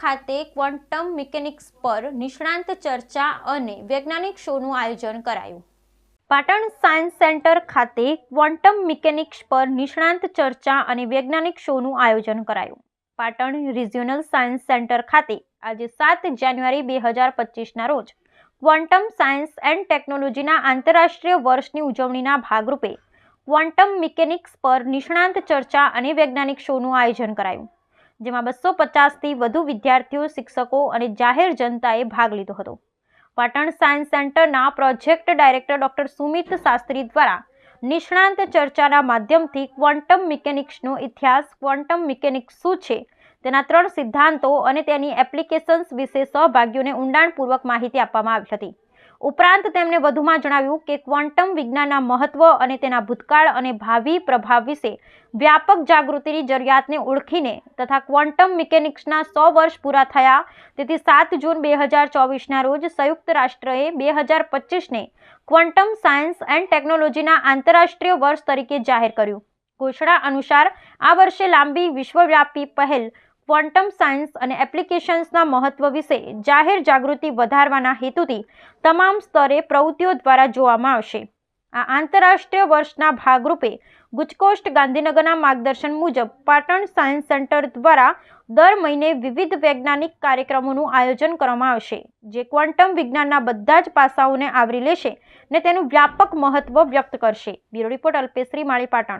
ખાતે quantum mechanics પર નિષ્ણાંત ચર્ચા અને વૈજ્ઞાનિક શોનું આયોજન કરાયું. પાટણ સાયન્સ સેન્ટર ખાતે ક્વોન્ટમ મિકેનિક્સ પર નિષ્ણાંત ચર્ચા અને વૈજ્ઞાનિક શોનું આયોજન કરાયું. પાટણ રિજિયોનલ સાયન્સ સેન્ટર ખાતે આજે સાત જાન્યુઆરી બે હજાર પચીસના રોજ ક્વોન્ટમ સાયન્સ એન્ડ ટેકનોલોજીના આંતરરાષ્ટ્રીય વર્ષની ઉજવણીના ભાગરૂપે ક્વોન્ટમ મિકેનિક્સ પર નિષ્ણાંત ચર્ચા અને વૈજ્ઞાનિક શોનું આયોજન કરાયું. જેમાં બસો પચાસથી વધુ વિદ્યાર્થીઓ, શિક્ષકો અને જાહેર જનતાએ ભાગ લીધો હતો. પાટણ સાયન્સ સેન્ટરના project director doctor Sumit Shastri દ્વારા નિષ્ણાંત ચર્ચાના માધ્યમથી ક્વોન્ટમ મિકેનિક્સનો ઇતિહાસ, ક્વોન્ટમ મિકેનિક્સ શું છે, તેના ત્રણ સિદ્ધાંતો અને તેની એપ્લિકેશન્સ વિશે સહભાગીઓને ઊંડાણપૂર્વક માહિતી આપવામાં આવી હતી. ઉપરાંત તેમણે વધુમાં જણાવ્યું કે ક્વોન્ટમ વિજ્ઞાનના મહત્વ અને તેના ભૂતકાળ અને ભાવિ પ્રભાવ વિશે વ્યાપક જાગૃતિની જરૂરિયાતને ઓળખીને તથા ક્વોન્ટમ મિકેનિક્સના સો વર્ષ પૂરા થયા, તેથી સાત જૂન બે હજાર ચોવીસના રોજ સંયુક્ત રાષ્ટ્રએ બે હજાર પચીસને ક્વોન્ટમ સાયન્સ એન્ડ ટેકનોલોજીના આંતરરાષ્ટ્રીય વર્ષ તરીકે જાહેર કર્યું. ઘોષણા અનુસાર આ વર્ષે લાંબી વિશ્વવ્યાપી પહેલ ક્વોન્ટમ સાયન્સ અને એપ્લિકેશન્સના મહત્વ વિશે જાહેર જાગૃતિ વધારવાના હેતુથી તમામ સ્તરે પ્રવૃત્તિઓ દ્વારા જોવામાં આવશે. આ આંતરરાષ્ટ્રીય વર્ષના ભાગરૂપે ગુજકોસ્ટ ગાંધીનગરના માર્ગદર્શન મુજબ પાટણ સાયન્સ સેન્ટર દ્વારા દર મહિને વિવિધ વૈજ્ઞાનિક કાર્યક્રમોનું આયોજન કરવામાં આવશે, જે ક્વોન્ટમ વિજ્ઞાનના બધા જ પાસાઓને આવરી લેશે ને તેનું વ્યાપક મહત્વ વ્યક્ત કરશે. Bureau report Alpeshri Mali Patan.